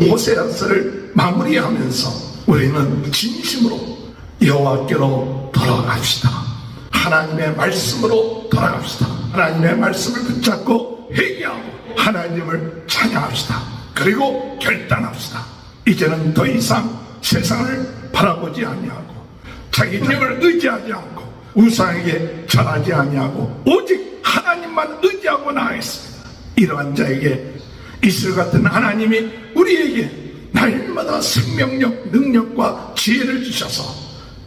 호세아서를 마무리하면서 우리는 진심으로 여호와께로 돌아갑시다. 하나님의 말씀으로 돌아갑시다. 하나님의 말씀을 붙잡고 회개하고 하나님을 찬양합시다. 그리고 결단합시다. 이제는 더 이상 세상을 바라보지 아니하고 자기 힘을 의지하지 않고 우상에게 절하지 아니하고 오직 하나님만 의지하고 나아가겠습니다. 이러한 자에게 이슬 같은 하나님이 우리에게 날마다 생명력, 능력과 지혜를 주셔서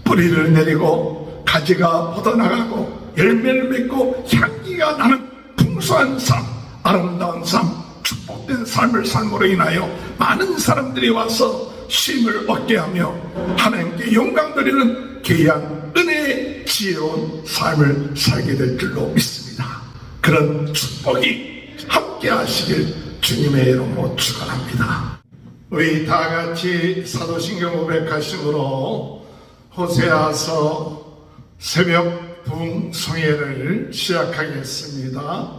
뿌리를 내리고 가지가 뻗어나가고 열매를 맺고 향기가 나는 풍성한 삶, 아름다운 삶, 축복된 삶을 삶으로 인하여 많은 사람들이 와서 쉼을 얻게 하며 하나님께 영광 드리는 귀한 은혜의 지혜로운 삶을 살게 될 줄로 믿습니다. 그런 축복이 함께 하시길 주님의 이름으로 축원합니다. 우리 다 같이 사도신경 고백하심으로 호세아서 새벽 부흥성회를 시작하겠습니다.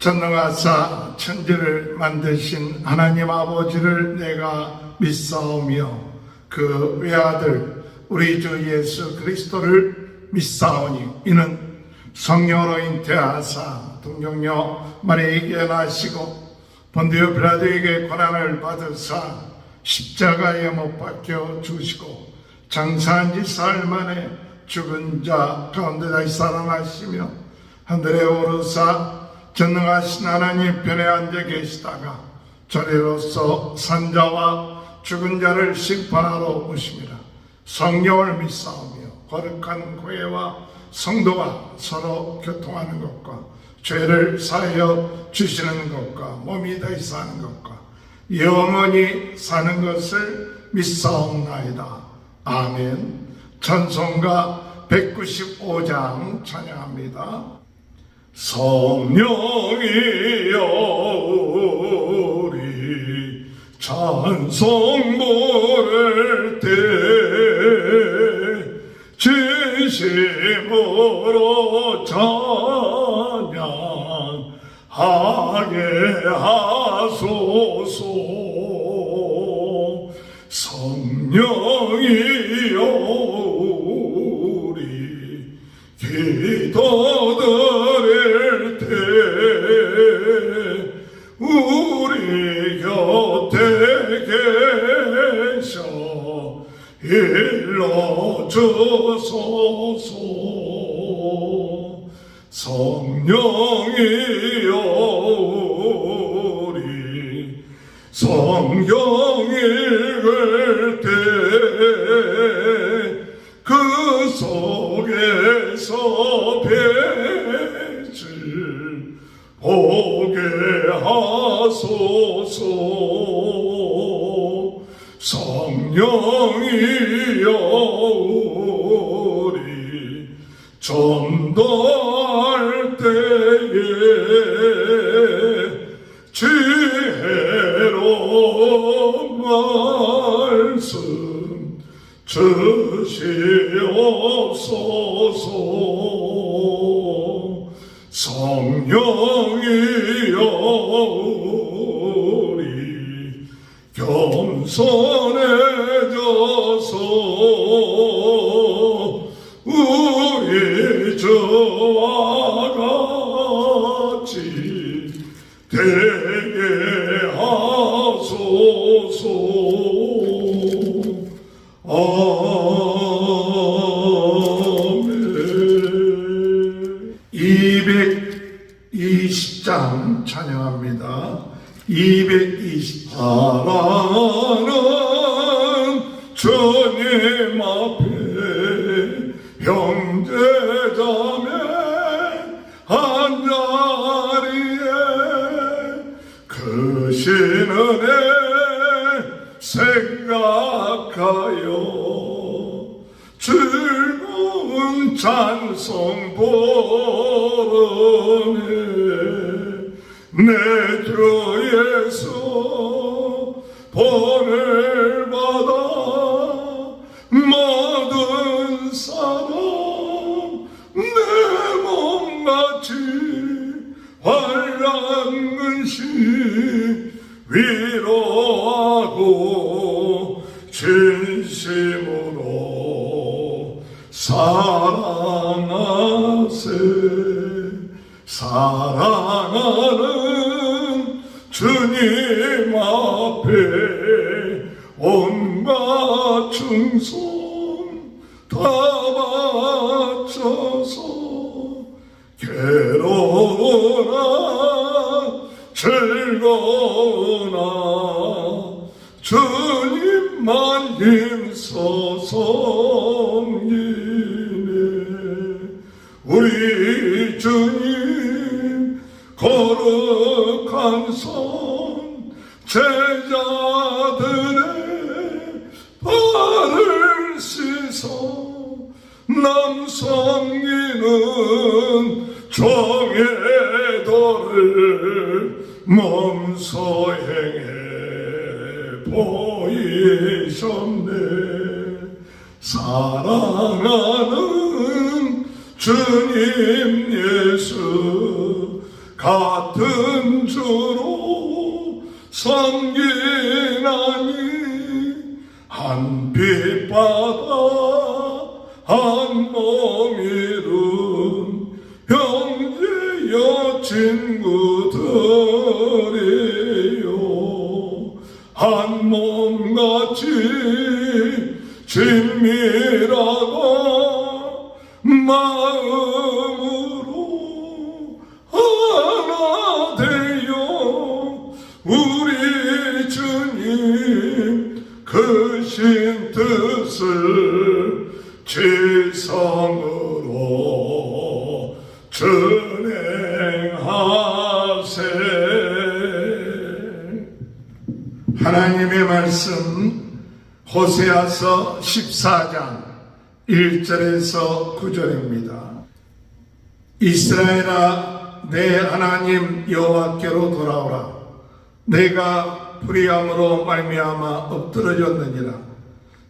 전능하사 천지를 만드신 하나님 아버지를 내가 믿사오며 그 외아들 우리 주 예수 그리스도를 믿사오니 이는 성령으로 잉태하사 동정녀 마리에게 나시고 본디오 빌라도에게 고난을 받으사 십자가에 못 박혀 주시고 장사한 지 사흘 만에 죽은 자 가운데 다시 살아나시며 하늘에 오르사 전능하신 하나님 편에 앉아 계시다가 저리로서 산자와 죽은 자를 심판하러 오십니다. 성령을 믿사오며 거룩한 교회와 성도가 서로 교통하는 것과 죄를 사하여 주시는 것과 몸이 다시 사는 것과 영원히 사는 것을 믿사옵나이다. 아멘. 찬송가 195장 찬양합니다. 성령이여 우리 찬송 부를 때 진심으로 찬양하게 하소서. 성 성령이여 우리 전도 224라 같이 근심 위로하고 진심 거룩한 손 제자들의 발을 씻어 남성이는 정의 도를 몸소 행해 보이셨네. 사랑하는 주님 예수 같은 주로 섬기나니 한 빛바다 한 몸이룬 형제여 친구들이요. 한 몸같이 친밀하고 마음 크신 뜻을 지성으로 전행하세. 하나님의 말씀 호세아서 14장 1절에서 9절입니다. 이스라엘아 내 하나님 여호와께로 돌아오라. 내가 불의함으로 말미암아 엎드러졌느니라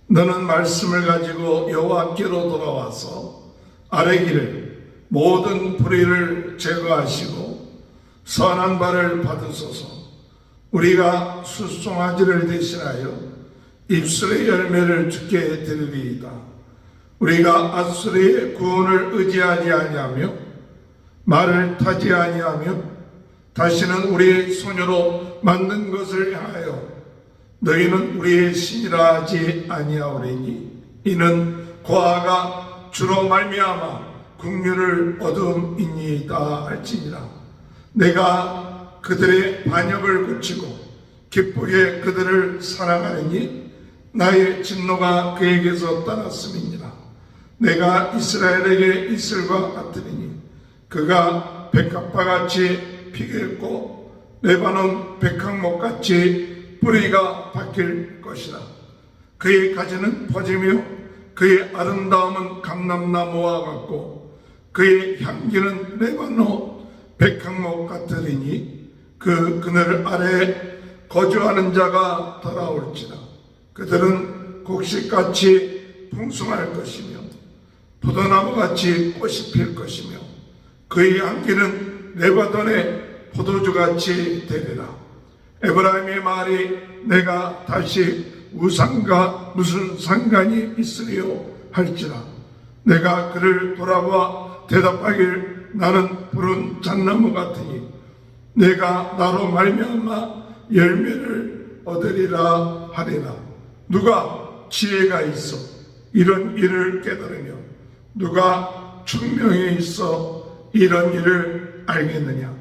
너는 말씀을 가지고 여호와께로 돌아와서 아뢰기를 모든 불의를 제거하시고 선한 바를 받으소서 우리가 수송아지를 대신하여 입술의 열매를 주게 드리리이다. 우리가 아수리의 구원을 의지하지 아니하며 말을 타지 아니하며 다시는 우리의 소녀로 만든 것을 향하여 너희는 우리의 신이라 하지 아니하오리니 이는 고아가 주로 말미암아 국률을 얻음이니이다 할지니라. 내가 그들의 반역을 고치고 기쁘게 그들을 사랑하니 나의 진노가 그에게서 떠났음이니라. 내가 이스라엘에게 이슬과 같으리니 그가 백합화같이 피겠고 레바논 백항목같이 뿌리가 박힐 것이라 그의 가지는 퍼지며 그의 아름다움은 감람나무와 같고 그의 향기는 레바논 백항목 같으리니 그 그늘 아래 거주하는 자가 돌아올지라. 그들은 곡식같이 풍성할 것이며 포도나무같이 꽃이 필 것이며 그의 향기는 레바논의 포도주같이 되리라 에브라임의 말이 내가 다시 우상과 무슨 상관이 있으리요? 할지라. 내가 그를 돌아봐 대답하길 나는 푸른 잣나무 같으니 내가 나로 말미암아 열매를 얻으리라 하리라. 누가 지혜가 있어 이런 일을 깨달으며 누가 총명이 있어 이런 일을 알겠느냐?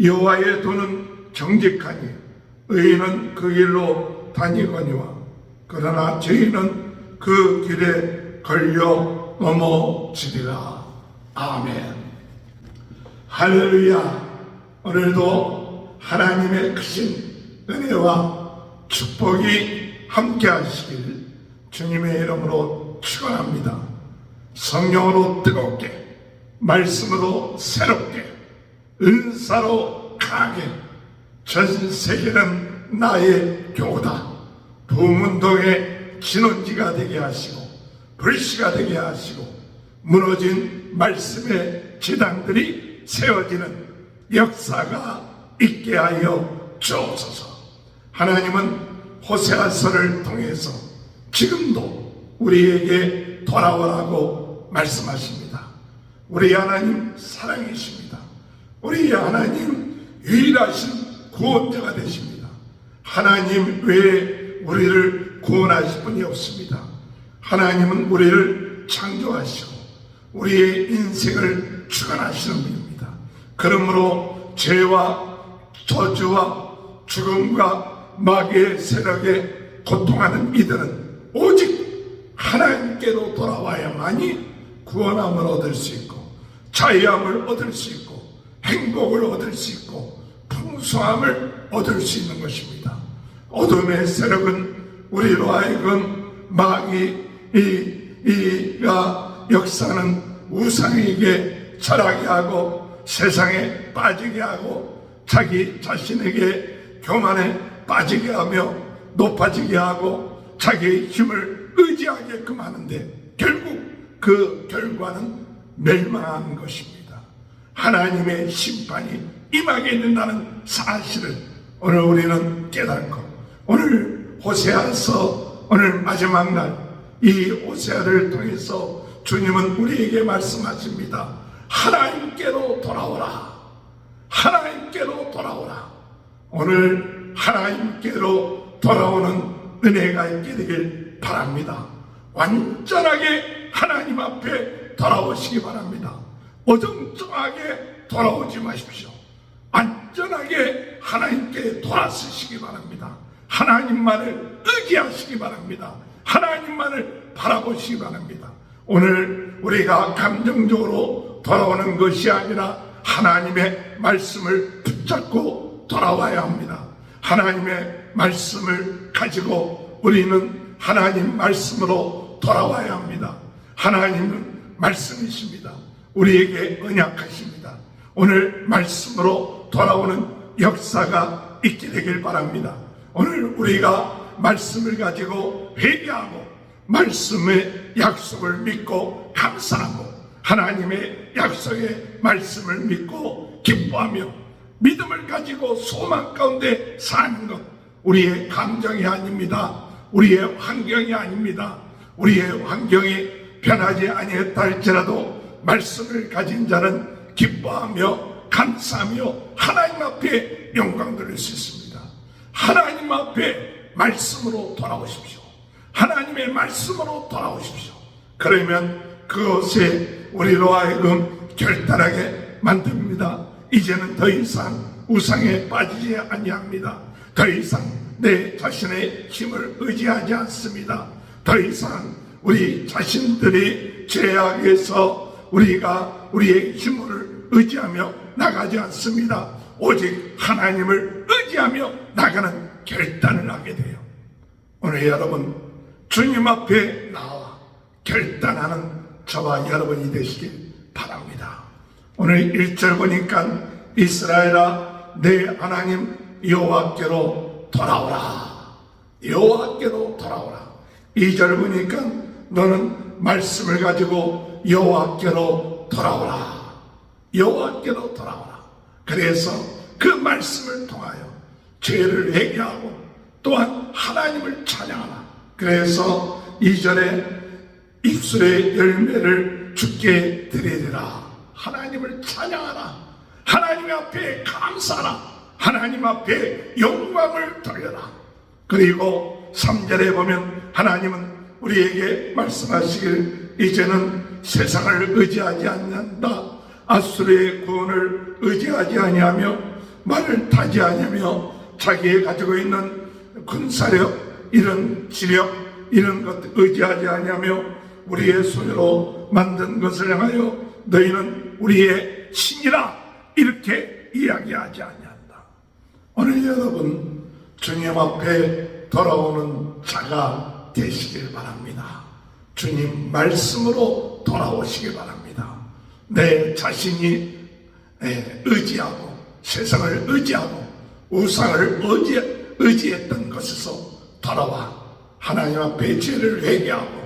여호와의 도는 정직하니 의인은 그 길로 다니거니와 그러나 죄인은 그 길에 걸려 넘어지리라. 아멘. 할렐루야. 오늘도 하나님의 크신 은혜와 축복이 함께 하시길 주님의 이름으로 축원합니다. 성령으로 뜨겁게 말씀으로 새롭게 은사로 강하게 전 세계는 나의 교다 부문동의 진원지가 되게 하시고 불씨가 되게 하시고 무너진 말씀의 지당들이 세워지는 역사가 있게 하여 주옵소서 하나님은 호세아서를 통해서 지금도 우리에게 돌아오라고 말씀하십니다. 우리 하나님 사랑이십니다. 우리 하나님 유일하신 구원자가 되십니다. 하나님 외에 우리를 구원하실 분이 없습니다. 하나님은 우리를 창조하시고 우리의 인생을 주관하시는 분입니다. 그러므로 죄와 저주와 죽음과 마귀의 세력에 고통하는 이들은 오직 하나님께로 돌아와야만이 구원함을 얻을 수 있고 자유함을 얻을 수 있고 행복을 얻을 수 있고 풍성함을 얻을 수 있는 것입니다. 어둠의 세력은 우리로 하여금 마귀 이, 이가 역사는 우상에게 절하게 하고 세상에 빠지게 하고 자기 자신에게 교만에 빠지게 하며 높아지게 하고 자기의 힘을 의지하게끔 하는데 결국 그 결과는 멸망하는 것입니다. 하나님의 심판이 임하게 된다는 사실을 오늘 우리는 깨닫고 오늘 호세아서 오늘 마지막 날 이 호세아를 통해서 주님은 우리에게 말씀하십니다. 하나님께로 돌아오라. 하나님께로 돌아오라. 오늘 하나님께로 돌아오는 은혜가 있게 되길 바랍니다. 완전하게 하나님 앞에 돌아오시기 바랍니다. 어정쩡하게 돌아오지 마십시오. 안전하게 하나님께 돌아서시기 바랍니다. 하나님만을 의지하시기 바랍니다. 하나님만을 바라보시기 바랍니다. 오늘 우리가 감정적으로 돌아오는 것이 아니라 하나님의 말씀을 붙잡고 돌아와야 합니다. 하나님의 말씀을 가지고 우리는 하나님 말씀으로 돌아와야 합니다. 하나님은 말씀이십니다. 우리에게 언약하십니다. 오늘 말씀으로 돌아오는 역사가 있게 되길 바랍니다. 오늘 우리가 말씀을 가지고 회개하고 말씀의 약속을 믿고 감사하고 하나님의 약속의 말씀을 믿고 기뻐하며 믿음을 가지고 소망 가운데 사는 것 우리의 감정이 아닙니다. 우리의 환경이 아닙니다. 우리의 환경이 변하지 아니했다 할지라도 말씀을 가진 자는 기뻐하며 감사하며 하나님 앞에 영광 돌릴 수 있습니다. 하나님 앞에 말씀으로 돌아오십시오. 하나님의 말씀으로 돌아오십시오. 그러면 그것에 우리로 하여금 결단하게 만듭니다. 이제는 더 이상 우상에 빠지지 아니합니다. 더 이상 내 자신의 힘을 의지하지 않습니다. 더 이상 우리 자신들이 죄악에서 우리가 우리의 힘을 의지하며 나가지 않습니다. 오직 하나님을 의지하며 나가는 결단을 하게 돼요. 오늘 여러분 주님 앞에 나와 결단하는 저와 여러분이 되시길 바랍니다. 오늘 1절 보니까 이스라엘아 내 하나님 여호와께로 돌아오라. 여호와께로 돌아오라. 2절 보니까 너는 말씀을 가지고 여호와께로 돌아오라. 여호와께로 돌아오라. 그래서 그 말씀을 통하여 죄를 회개하고 또한 하나님을 찬양하라. 그래서 이전에 입술의 열매를 죽게 드리리라. 하나님을 찬양하라. 하나님 앞에 감사하라. 하나님 앞에 영광을 돌려라. 그리고 3절에 보면 하나님은 우리에게 말씀하시길 이제는 세상을 의지하지 않는다. 아수르의 구원을 의지하지 아니하며 말을 타지 아니하며 자기의 가지고 있는 군사력 이런 지력 이런 것 의지하지 아니하며 우리의 손으로 만든 것을 향하여 너희는 우리의 신이라 이렇게 이야기하지 아니한다. 오늘 여러분 주님 앞에 돌아오는 자가 되시길 바랍니다. 주님 말씀으로 돌아오시길 바랍니다. 내 자신이 예, 의지하고 세상을 의지하고 우상을 의지, 의지 했던 것에서 돌아와 하나님 앞에 죄를 회개하고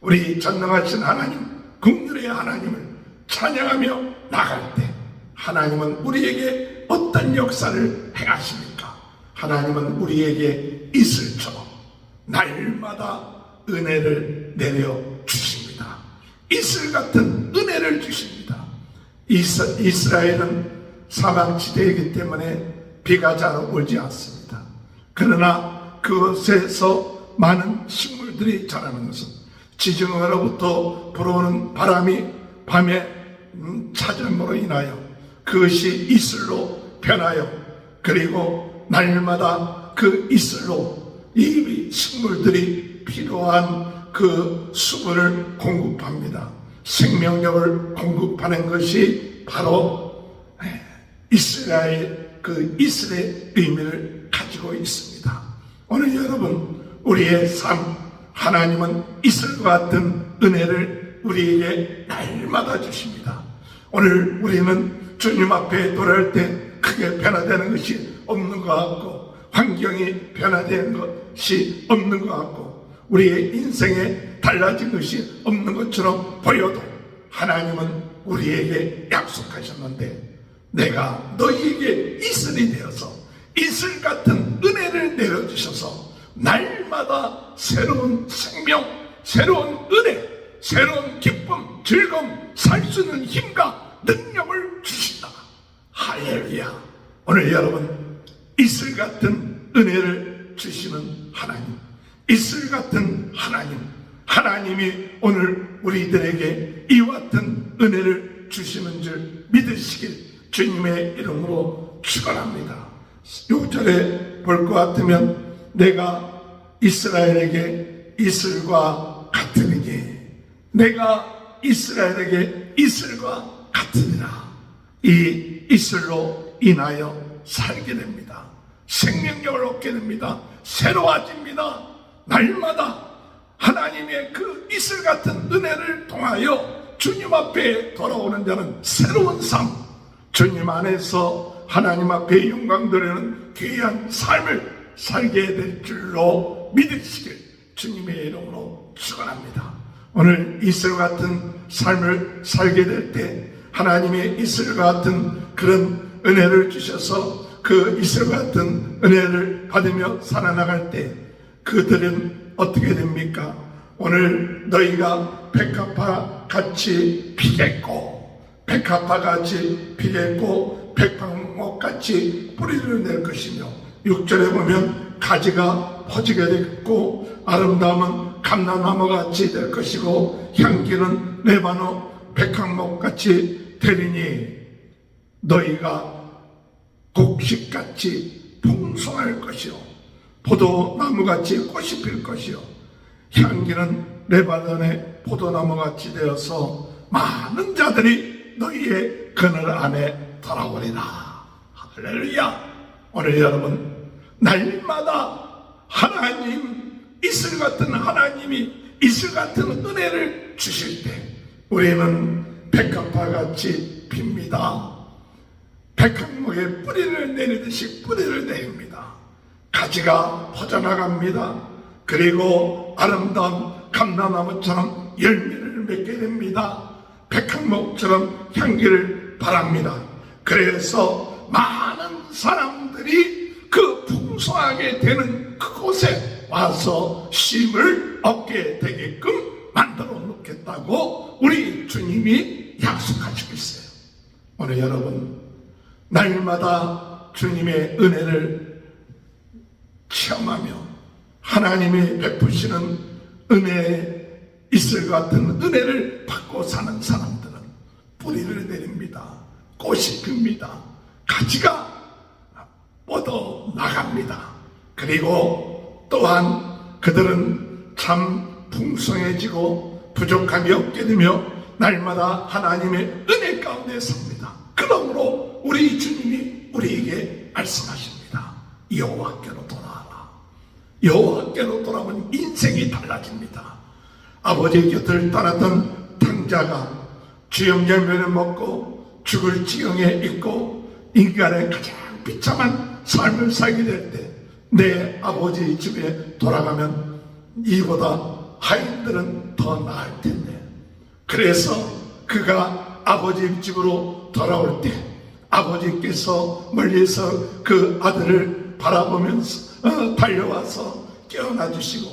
우리 전능하신 하나님 국률의 하나님을 찬양하며 나갈 때 하나님은 우리에게 어떤 역사를 행하십니까? 하나님은 우리에게 이슬처럼 날마다 은혜를 내려 주십니다. 이슬 같은 은혜를 주십니다. 이스, 이스라엘은 사방지대이기 때문에 비가 잘 오지 않습니다. 그러나 그곳에서 많은 식물들이 자라는 것은 지중해로부터 불어오는 바람이 밤에 음, 차점으로 인하여 그것이 이슬로 변하여 그리고 날마다 그 이슬로 이 식물들이 필요한 그 수분을 공급합니다. 생명력을 공급하는 것이 바로 이스라엘 그 이슬의 의미를 가지고 있습니다. 오늘 여러분 우리의 삶 하나님은 이슬과 같은 은혜를 우리에게 날마다 주십니다. 오늘 우리는 주님 앞에 돌아올 때 크게 변화되는 것이 없는 것 같고 환경이 변화되는 것이 없는 것 같고 우리의 인생에 달라진 것이 없는 것처럼 보여도 하나님은 우리에게 약속하셨는데 내가 너희에게 이슬이 되어서 이슬 같은 은혜를 내려주셔서 날마다 새로운 생명, 새로운 은혜, 새로운 기쁨, 즐거움, 살 수 있는 힘과 능력을 주신다. 할렐루야. 오늘 여러분, 이슬 같은 은혜를 주시는 하나님, 이슬 같은 하나님, 하나님이 오늘 우리들에게 이와 같은 은혜를 주시는 줄 믿으시길 주님의 이름으로 축원합니다. 6절에 볼 것 같으면 내가 이스라엘에게 이슬과 같으니 내가 이스라엘에게 이슬과 같으니라 이 이슬로 인하여 살게 됩니다. 생명력을 얻게 됩니다. 새로워집니다. 날마다 하나님의 그 이슬 같은 은혜를 통하여 주님 앞에 돌아오는 자는 새로운 삶, 주님 안에서 하나님 앞에 영광 드리는 귀한 삶을 살게 될 줄로 믿으시길 주님의 이름으로 축원합니다. 오늘 이슬 같은 삶을 살게 될 때 하나님의 이슬 같은 그런 은혜를 주셔서 그 이슬 같은 은혜를 받으며 살아나갈 때 그들은 어떻게 됩니까? 오늘 너희가 백합화 같이 피겠고 백합화 같이 피겠고 백방목 같이 뿌리를 낼 것이며 6절에 보면 가지가 퍼지게 되겠고 아름다움은 감나나무 같이 될 것이고 향기는 레바노 백합목 같이 되리니 너희가 곡식같이 풍성할 것이요 포도나무같이 꽃이 필 것이요. 향기는 레바논의 포도나무같이 되어서 많은 자들이 너희의 그늘 안에 돌아오리라. 할렐루야. 오늘 여러분 날마다 하나님 이슬 같은 하나님이 이슬 같은 은혜를 주실 때 우리는 백합화 같이 핍니다. 백합목에 뿌리를 내리듯이 뿌리를 내립니다. 가지가 퍼져나갑니다. 그리고 아름다운 감나나무처럼 열매를 맺게 됩니다. 백합목처럼 향기를 바랍니다. 그래서 많은 사람들이 그 풍성하게 되는 그곳에 와서 쉼을 얻게 되게끔 만들어 놓겠다고 우리 주님이 약속하시고 있어요. 오늘 여러분 날마다 주님의 은혜를 체험하며 하나님이 베푸시는 은혜에 있을 같은 은혜를 받고 사는 사람들은 뿌리를 내립니다. 꽃이 핍니다. 가지가 뻗어 나갑니다. 그리고 또한 그들은 참 풍성해지고 부족함이 없게 되며 날마다 하나님의 은혜 가운데 삽니다. 그러므로 우리 주님이 우리에게 말씀하십니다. 여호와께로 돌아와라. 여호와께로 돌아오면 인생이 달라집니다. 아버지의 곁을 떠났던 탕자가 주영열매를 먹고 죽을 지경에 있고 인간의 가장 비참한 삶을 살게 될 때 내 아버지 집에 돌아가면 이보다 하인들은 더 나을 텐데 그래서 그가 아버지 집으로 돌아올 때 아버지께서 멀리서 그 아들을 바라보면서 어, 달려와서 깨어나 주시고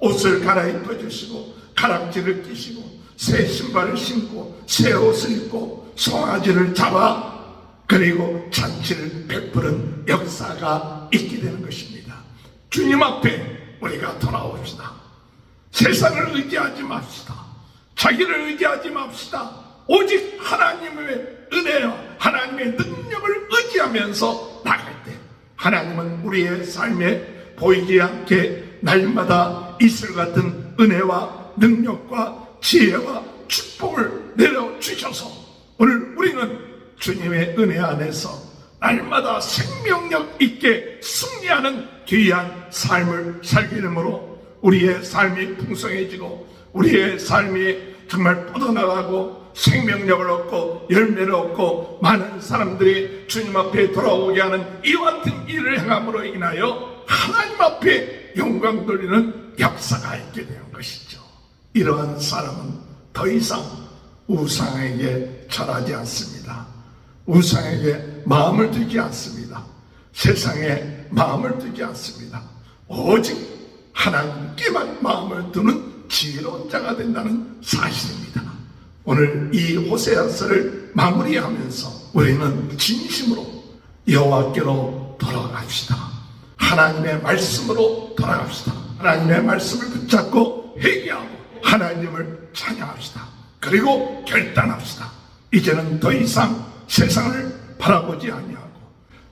옷을 갈아입혀 주시고 가락지를 끼시고 새 신발을 신고 새 옷을 입고 송아지를 잡아 그리고 잔치를 베푸는 역사가 있게 되는 것입니다. 주님 앞에 우리가 돌아옵시다. 세상을 의지하지 맙시다. 자기를 의지하지 맙시다. 오직 하나님의 은혜와 하나님의 능력을 의지하면서 하나님은 우리의 삶에 보이지 않게 날마다 이슬 같은 은혜와 능력과 지혜와 축복을 내려주셔서 오늘 우리는 주님의 은혜 안에서 날마다 생명력 있게 승리하는 귀한 삶을 되므로 우리의 삶이 풍성해지고 우리의 삶이 정말 뻗어나가고 생명력을 얻고 열매를 얻고 많은 사람들이 주님 앞에 돌아오게 하는 이와 같은 일을 행함으로 인하여 하나님 앞에 영광 돌리는 역사가 있게 되는 것이죠. 이러한 사람은 더 이상 우상에게 절하지 않습니다. 우상에게 마음을 두지 않습니다. 세상에 마음을 두지 않습니다. 오직 하나님께만 마음을 두는 지혜로운 자가 된다는 사실입니다. 오늘 이 호세아서를 마무리하면서 우리는 진심으로 여호와께로 돌아갑시다. 하나님의 말씀으로 돌아갑시다. 하나님의 말씀을 붙잡고 회개하고 하나님을 찬양합시다. 그리고 결단합시다. 이제는 더 이상 세상을 바라보지 아니하고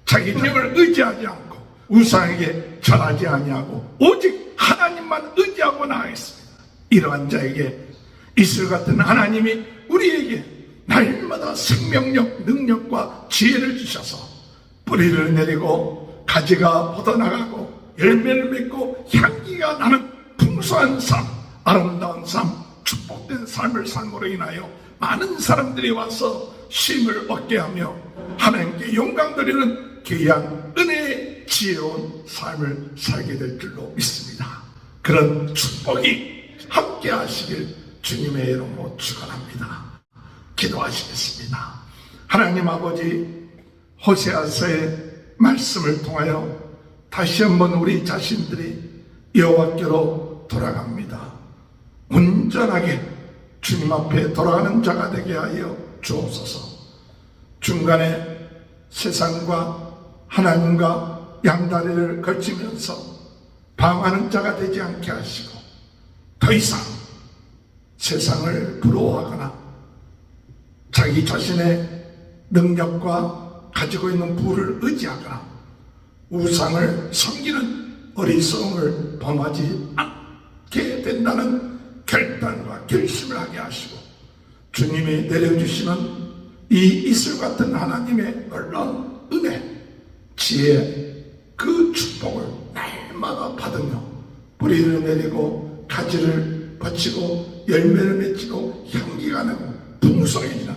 자기 힘을 의지하지 않고 우상에게 절하지 아니하고 오직 하나님만 의지하고 나아가겠습니다. 이러한 자에게 이슬 같은 하나님이 우리에게 날마다 생명력, 능력과 지혜를 주셔서 뿌리를 내리고 가지가 뻗어나가고 열매를 맺고 향기가 나는 풍성한 삶, 아름다운 삶, 축복된 삶을 삶으로 인하여 많은 사람들이 와서 쉼을 얻게 하며 하나님께 영광 드리는 귀한 은혜의 지혜로운 삶을 살게 될 줄로 믿습니다. 그런 축복이 함께 하시길 주님의 이름으로 축원합니다. 기도하시겠습니다. 하나님 아버지 호세아서의 말씀을 통하여 다시 한번 우리 자신들이 여호와께로 돌아갑니다. 온전하게 주님 앞에 돌아가는 자가 되게 하여 주옵소서. 중간에 세상과 하나님과 양다리를 걸치면서 방하는 자가 되지 않게 하시고 더 이상 세상을 부러워하거나 자기 자신의 능력과 가지고 있는 부를 의지하거나 우상을 섬기는 어리석음을 범하지 않게 된다는 결단과 결심을 하게 하시고 주님이 내려주시는 이 이슬 같은 하나님의 놀라운 은혜, 지혜, 그 축복을 날마다 받으며 뿌리를 내리고 가지를 버치고 열매를 맺히고 향기가 나고 풍성해지는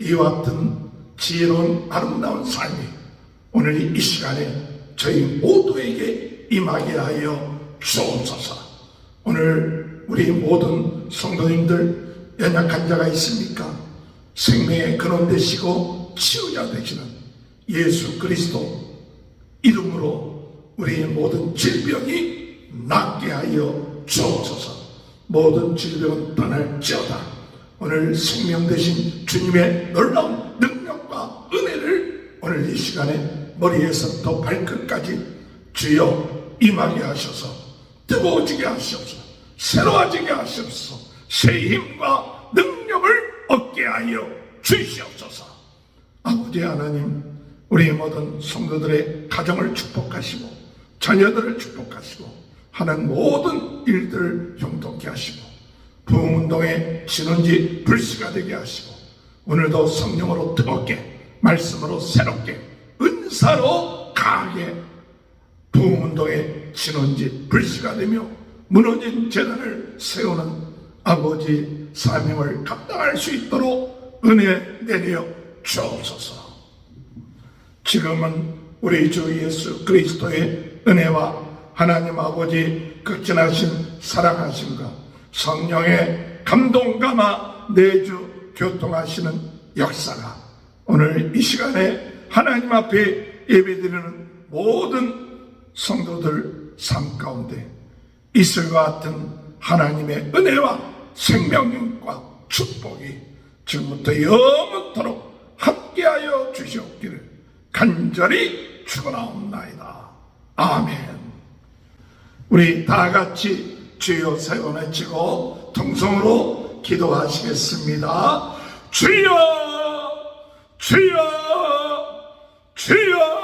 이와 같은 지혜로운 아름다운 삶이 오늘 이 시간에 저희 모두에게 임하게 하여 주옵소서. 오늘 우리 모든 성도님들 연약한 자가 있습니까? 생명의 근원 되시고 치유자 되시는 예수 그리스도 이름으로 우리의 모든 질병이 낫게 하여 주옵소서. 모든 질병은 떠날지어다. 오늘 생명 되신 주님의 놀라운 능력과 은혜를 오늘 이 시간에 머리에서부터 발끝까지 주여 임하게 하셔서 뜨거워지게 하시옵소서. 새로워지게 하시옵소서. 새 힘과 능력을 얻게 하여 주시옵소서. 아버지 하나님, 우리 모든 성도들의 가정을 축복하시고 자녀들을 축복하시고 하는 모든 일들을 형통케 하시고 부흥운동의 신원지 불씨가 되게 하시고 오늘도 성령으로 뜨겁게 말씀으로 새롭게 은사로 강하게 부흥운동의 신원지 불씨가 되며 무너진 재단을 세우는 아버지 사명을 감당할 수 있도록 은혜 내려 주옵소서. 지금은 우리 주 예수 그리스도의 은혜와 하나님 아버지 극진하신 사랑하심과 성령의 감동 감화 내주 교통하시는 역사가 오늘 이 시간에 하나님 앞에 예배드리는 모든 성도들 삶 가운데 이슬과 같은 하나님의 은혜와 생명과 축복이 지금부터 영원토록 함께하여 주시옵기를 간절히 축원하옵나이다. 아멘. 우리 다 같이 주여 세워 외치고 통성으로 기도하시겠습니다. 주여, 주여, 주여,